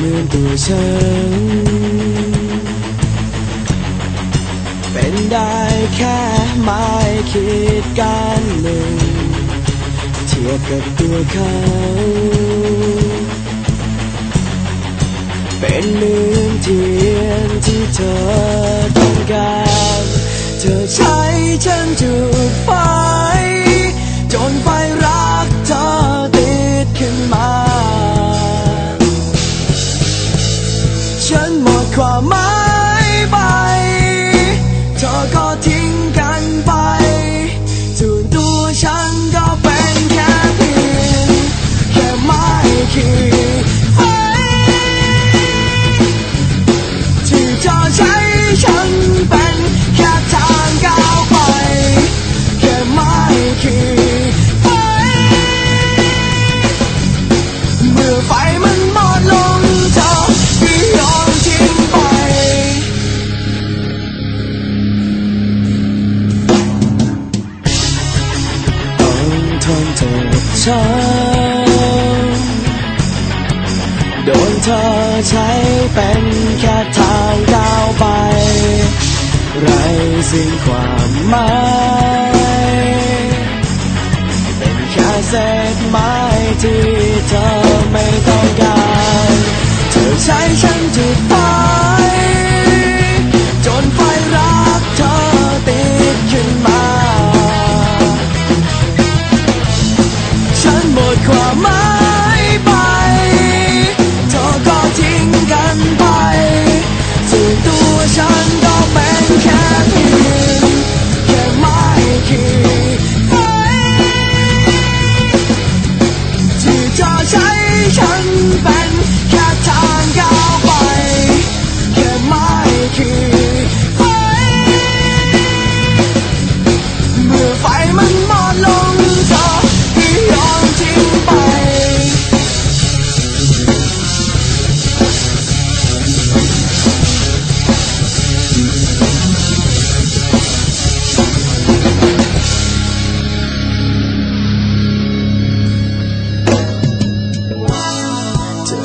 เหมือนตัวฉัน เป็นได้แค่ไม่คิดกันหนึ่ง เทียบกับตัวเขา เป็นเหมือนเทียนที่เธอต้องการ เธอใช้ฉันจุดไฟจ วามหมายไปเธอก็ทิ้งกันไปส่วนตัวฉันก็เป็นแค่เพียงแค่ไม้ขีดไฟที่เธอใช้ฉันเป็นแค่ทางก้าวไป แค่ไม้ขีดไฟเมื่อไฟ ช้ำโดนเธอใช้เป็นแค่ทางก้าวไป ไรสิ้นความหมายเป็นแค่เศษไม้ที่เธอไม่ต้องการ เธอใช้ฉันจุด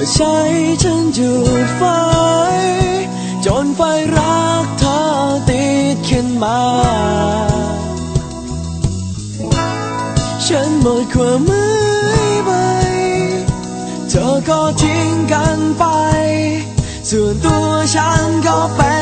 อใช้ฉันจุดไฟ จนไฟรักเธอติดขึ้นมา ฉันหมดความมือไปเธอก็ทิ้งกันไป ส่วนตัวฉันก็เป็น